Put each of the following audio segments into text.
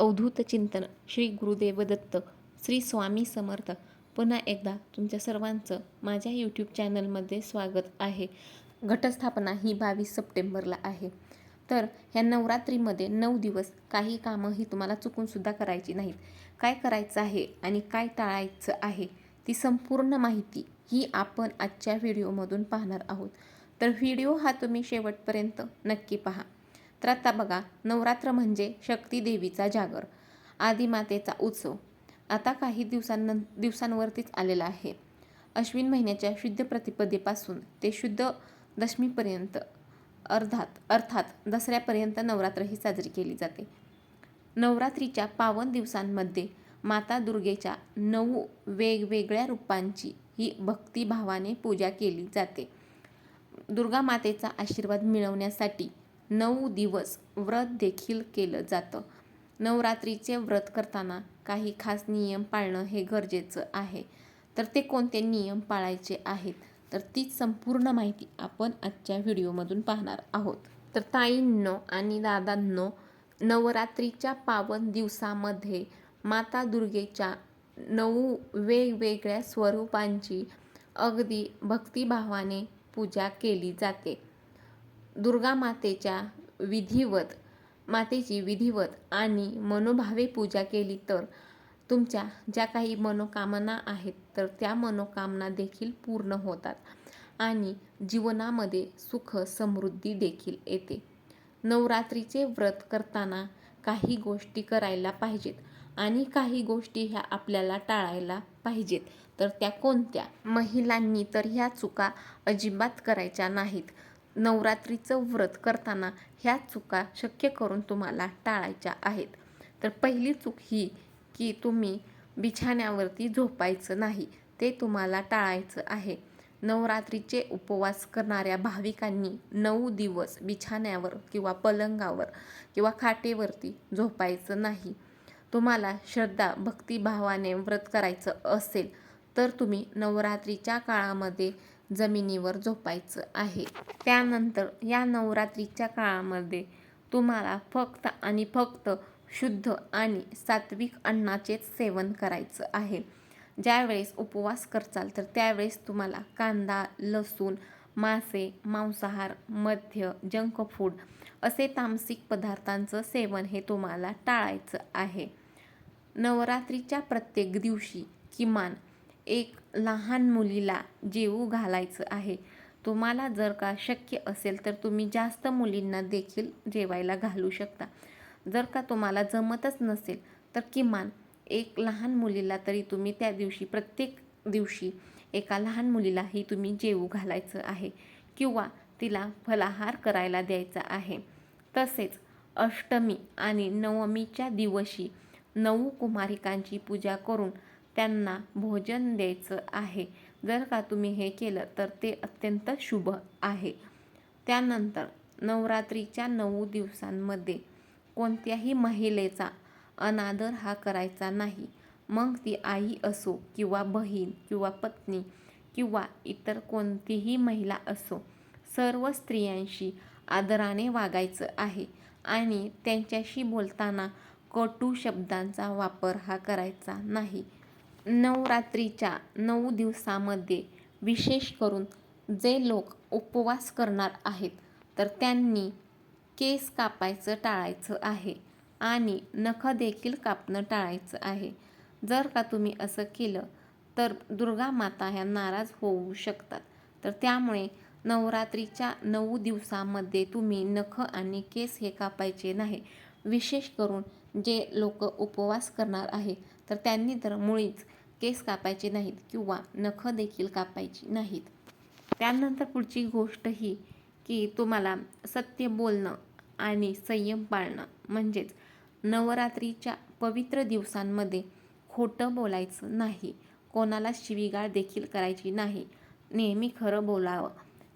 अवधूत चिंतन श्री गुरुदेव दत्त श्री स्वामी समर्थ. पुन्हा एकदा तुमच्या सर्वांचं माझ्या यूट्यूब चॅनलमध्ये स्वागत आहे. घटस्थापना ही बावीस सप्टेंबरला आहे. तर ह्या नवरात्रीमध्ये नऊ दिवस काही कामं ही तुम्हाला चुकूनसुद्धा करायची नाहीत. काय करायचं आहे आणि काय टाळायचं आहे ती संपूर्ण माहिती ही आपण आजच्या व्हिडिओमधून पाहणार आहोत. तर व्हिडिओ हा तुम्ही शेवटपर्यंत नक्की पहा. तर आता बघा नवरात्र म्हणजे शक्ती देवीचा जागर आदिमातेचा उत्सव. आता काही दिवसांन दिवसांवरतीच आलेला आहे. अश्विन महिन्याच्या शुद्ध प्रतिपदेपासून ते शुद्ध दशमीपर्यंत अर्धात अर्थात दसऱ्यापर्यंत नवरात्र ही साजरी केली जाते. नवरात्रीच्या पावन दिवसांमध्ये माता दुर्गेच्या नऊ वेगवेगळ्या रूपांची ही भक्तिभावाने पूजा केली जाते. दुर्गा मातेचा आशीर्वाद मिळवण्यासाठी नऊ दिवस व्रत देखील केलं जातं. नवरात्रीचे व्रत करताना काही खास नियम पाळणं हे गरजेचं आहे. तर ते कोणते नियम पाळायचे आहेत? तर तीच संपूर्ण माहिती आपण आजच्या व्हिडिओमधून पाहणार आहोत. तर ताईंनो आणि दादांनो नवरात्रीच्या पावन दिवसामध्ये माता दुर्गेच्या नऊ वेगवेगळ्या स्वरूपांची अगदी भक्तिभावाने पूजा केली जाते. दुर्गा मातेच्या विधिवत मातेची विधिवत आणि मनोभावे पूजा केली तर तुमच्या ज्या काही मनोकामना आहेत तर त्या मनोकामना देखील पूर्ण होतात आणि जीवनामध्ये सुख समृद्धी देखील येते. नवरात्रीचे व्रत करताना काही गोष्टी करायला पाहिजेत आणि काही गोष्टी ह्या आपल्याला टाळायला पाहिजेत. तर त्या कोणत्या? महिलांनी तर ह्या चुका अजिबात करायच्या नाहीत. नवरात्रीचं व्रत करताना ह्या चुका शक्य करून तुम्हाला टाळायच्या आहेत. तर पहिली चूक ही की तुम्ही बिछाण्यावरती झोपायचं नाही ते तुम्हाला टाळायचं आहे. नवरात्रीचे उपवास करणाऱ्या भाविकांनी नऊ दिवस बिछाण्यावर किंवा पलंगावर किंवा खाटेवरती झोपायचं नाही. तुम्हाला श्रद्धा भक्तिभावाने व्रत करायचं असेल तर तुम्ही नवरात्रीच्या काळामध्ये जमिनीवर झोपायचं आहे. त्यानंतर या नवरात्रीच्या काळामध्ये तुम्हाला फक्त आणि फक्त शुद्ध आणि सात्विक अन्नाचेच सेवन करायचं आहे. ज्यावेळेस उपवास करचाल तर त्यावेळेस तुम्हाला कांदा लसूण मासे मांसाहार मध्य जंक फूड असे तामसिक पदार्थांचं सेवन हे तुम्हाला टाळायचं आहे. नवरात्रीच्या प्रत्येक दिवशी किमान एक लहान मुलीला जेवू घालायचं आहे. तुम्हाला जर का शक्य असेल तर तुम्ही जास्त मुलींना देखील जेवायला घालू शकता. जर का तुम्हाला जमतच नसेल तर किमान एक लहान मुलीला तरी तुम्ही त्या दिवशी प्रत्येक दिवशी एका लहान मुलीलाही तुम्ही जेवू घालायचं आहे किंवा तिला फलाहार करायला द्यायचा आहे. तसेच अष्टमी आणि नवमीच्या दिवशी नऊ कुमारिकांची पूजा करून त्यांना भोजन द्यायचं आहे. जर का तुम्ही हे केलं तर ते अत्यंत शुभ आहे. त्यानंतर नवरात्रीच्या नऊ दिवसांमध्ये कोणत्याही महिलेचा अनादर हा करायचा नाही. मग ती आई असो किंवा बहीण किंवा पत्नी किंवा इतर कोणतीही महिला असो सर्व स्त्रियांशी आदराने वागायचं आहे आणि त्यांच्याशी बोलताना कटू शब्दांचा वापर हा करायचा नाही. नवरात्रीच्या नऊ दिवसामध्ये विशेष करून जे लोक उपवास करणार आहेत तर त्यांनी केस कापायचं टाळायचं आहे आणि नख देखील कापणं टाळायचं आहे. जर का तुम्ही असं केलं तर दुर्गा माता ह्या नाराज होऊ शकतात. तर त्यामुळे नवरात्रीच्या नऊ दिवसामध्ये तुम्ही नख आणि केस हे कापायचे नाही. विशेष करून जे लोक उपवास करणार आहे तर त्यांनी तर मुळीच केस कापायचे नाहीत किंवा नखं देखील कापायची नाहीत. त्यानंतर पुढची गोष्ट ही की तुम्हाला सत्य बोलणं आणि संयम पाळणं म्हणजेच नवरात्रीच्या पवित्र दिवसांमध्ये खोटं बोलायचं नाही. कोणाला शिवीगाळ देखील करायची नाही. नेहमी खरं बोलावं.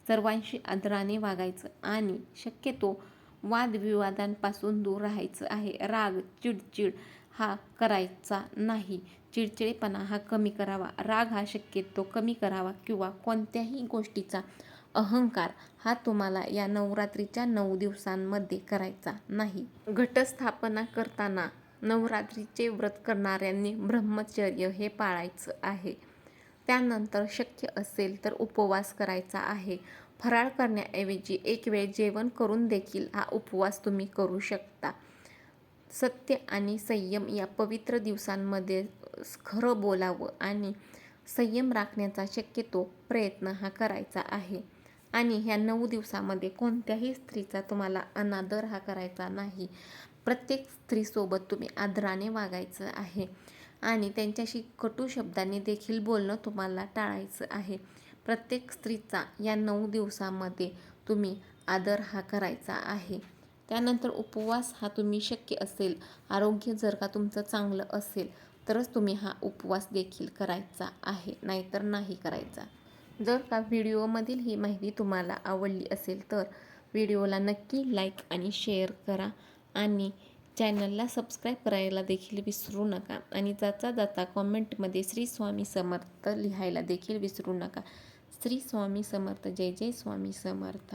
सर्वांशी आदराने वागायचं आणि शक्यतो वादविवादांपासून दूर राहायचं आहे. राग चिडचिड हा करायचा नाही. चिडचिडेपणा हा कमी करावा. राग हा शक्यतो कमी करावा किंवा कोणत्याही गोष्टीचा अहंकार हा तुम्हाला या नवरात्रीच्या नऊ दिवसांमध्ये करायचा नाही. घटस्थापना करताना नवरात्रीचे व्रत करणाऱ्यांनी ब्रह्मचर्य हे पाळायचं आहे. त्यानंतर शक्य असेल तर उपवास करायचा आहे. फराळ करण्याऐवजी एक वेळ जेवण करून देखील हा उपवास तुम्ही करू शकता. सत्य आणि संयम या पवित्र दिवसांमध्ये खरं बोलावं आणि संयम राखण्याचा शक्यतो प्रयत्न हा करायचा आहे. आणि ह्या नऊ दिवसामध्ये कोणत्याही स्त्रीचा तुम्हाला अनादर हा करायचा नाही. प्रत्येक स्त्रीसोबत तुम्ही आदराने वागायचं आहे. आणि त्यांच्याशी कटू शब्दांनी देखील बोलणं तुम्हाला टाळायचं आहे. प्रत्येक स्त्रीचा या नऊ दिवसामध्ये तुम्ही आदर हा करायचा आहे. त्यानंतर उपवास हा तुम्ही शक्य असेल आरोग्य जर का तुमचं चांगलं असेल तरच तुम्ही हा उपवास देखील करायचा आहे नाहीतर नाही करायचा. जर का व्हिडिओमधील ही माहिती तुम्हाला आवडली असेल तर व्हिडिओला नक्की लाईक आणि शेअर करा आणि चॅनलला सबस्क्राईब करायला देखील विसरू नका आणि जाता जाता कॉमेंटमध्ये श्री स्वामी समर्थ लिहायला देखील विसरू नका. श्री स्वामी समर्थ जय जय स्वामी समर्थ.